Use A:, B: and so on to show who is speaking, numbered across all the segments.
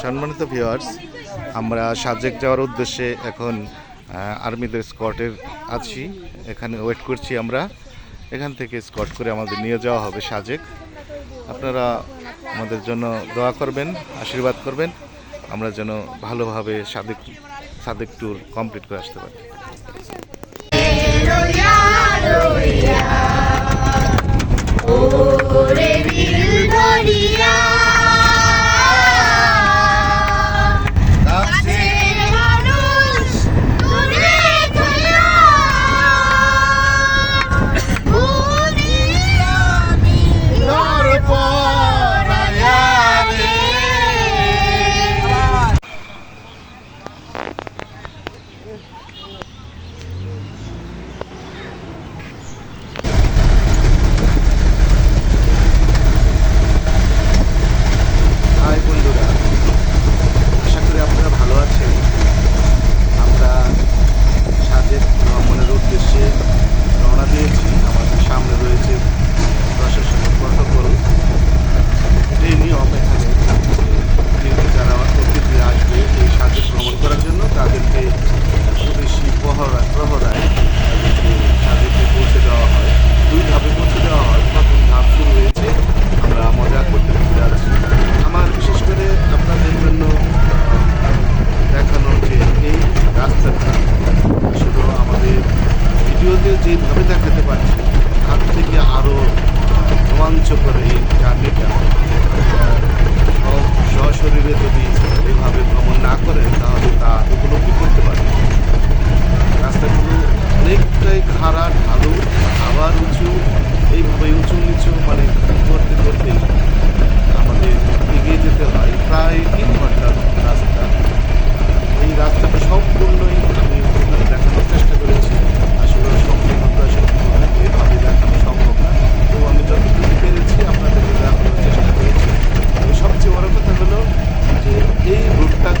A: সম্মানিত ভিউয়ার্স আমরা সাজেক যাওয়ার উদ্দেশ্যে এখন আর্মিদের স্কটের আছি। এখানে ওয়েট করছি আমরা। এখান থেকে স্কট করে আমাদের নিয়ে যাওয়া হবে সাজেক আপনারা আমাদের জন্য দোয়া করবেন, আশীর্বাদ করবেন। আমরা যেন ভালোভাবে সাদেক সাদেক ট্যুর কমপ্লিট করে আসতে পারি।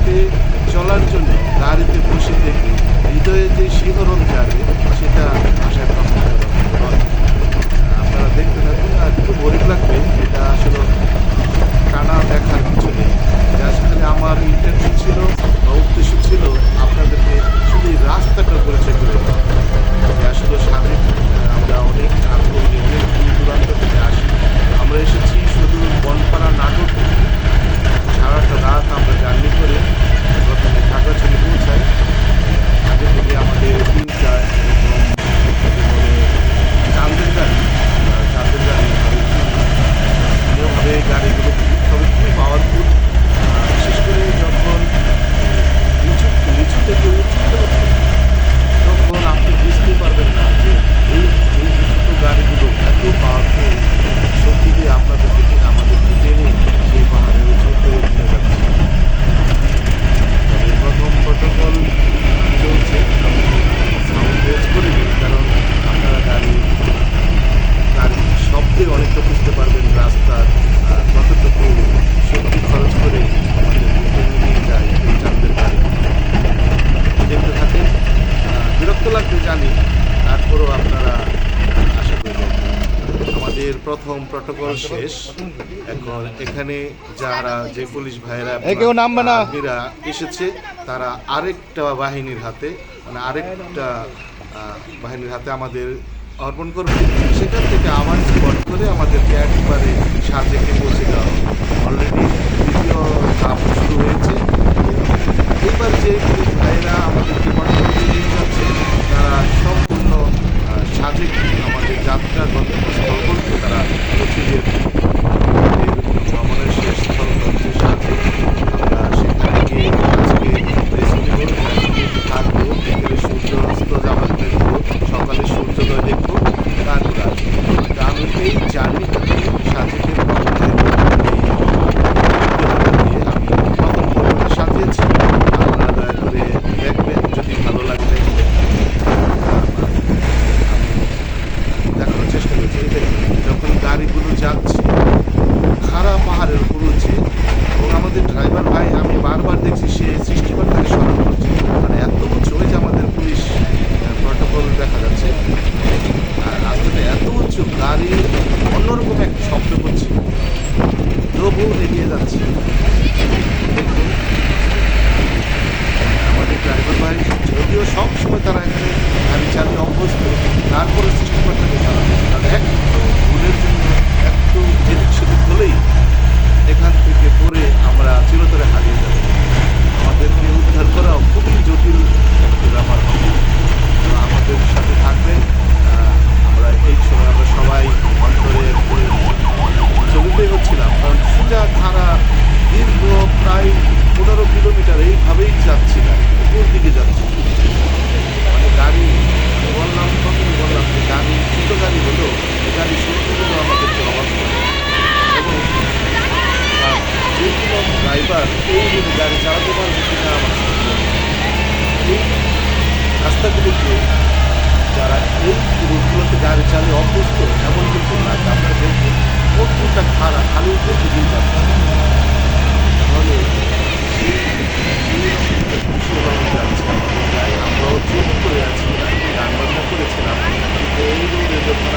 A: গাড়িতে চলার জন্য গাড়িতে বসে থেকে হৃদয়ে যে শিহরণ যাবে সেটা আশা কথা আপনারা দেখতে থাকুন, আর একটু গরিব লাগবে, এটা আসলে কানা দেখার কিছু নেই। আসলে আমার প্রথম প্রটোকল শেষ। এখন এখানে যারা যে পুলিশ ভাইরা আর্মিরা এসেছে তারা আরেকটা বাহিনীর হাতে মানে আরেকটা বাহিনীর হাতে আমাদের অর্পণ করবে। সেখান থেকে আমার স্পট করে আমাদেরকে একবারে সাজেকে পৌঁছে দেওয়া অলরেডি দ্বিতীয় ধাপ শুরু হয়েছে। এইবার যে পুলিশ ভাইরা আমাদেরকে বর্তমানে নিয়ে যাচ্ছে তারা সম্পূর্ণ সাজেক আমাদের যাত্রার গাড়ি হচ্ছে অভ্যস্ত এমন কিন্তু না আপনারা দেখবেন প্রচুরটা খারাপ খালি উপর দিকেই যাচ্ছে। তাহলে আমরাও চুপ করে আছি গান রান্নাবান্না করেছিলাম। এই রোডের জন্য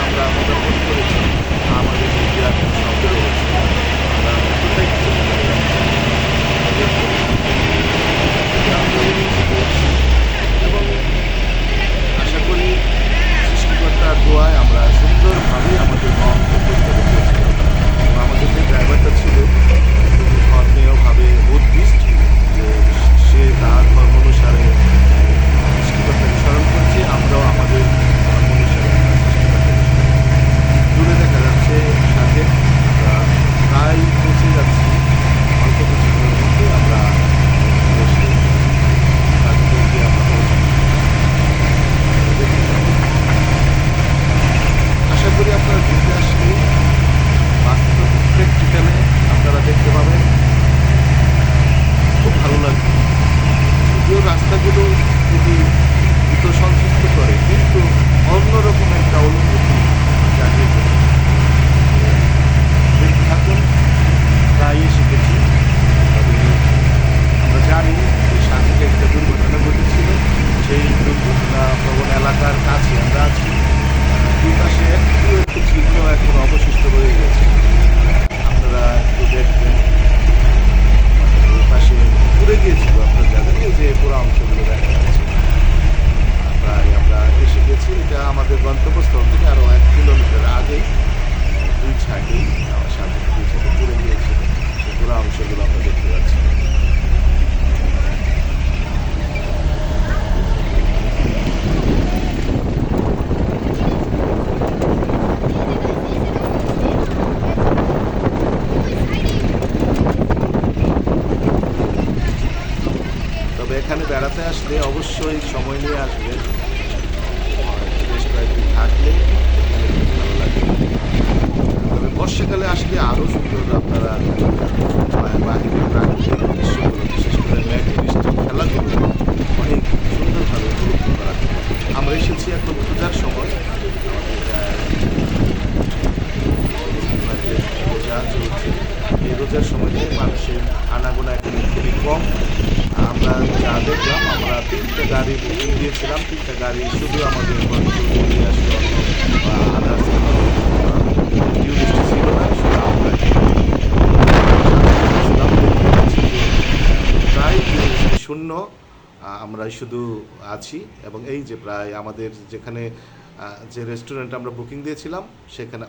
A: দেখছিলাম তিনটা গাড়ি শুধু আমাদের প্রায় শূন্য আমরা শুধু আছি, এবং এই যে প্রায় আমাদের যেখানে যে রেস্টুরেন্ট আমরা বুকিং দিয়েছিলাম, সেখানে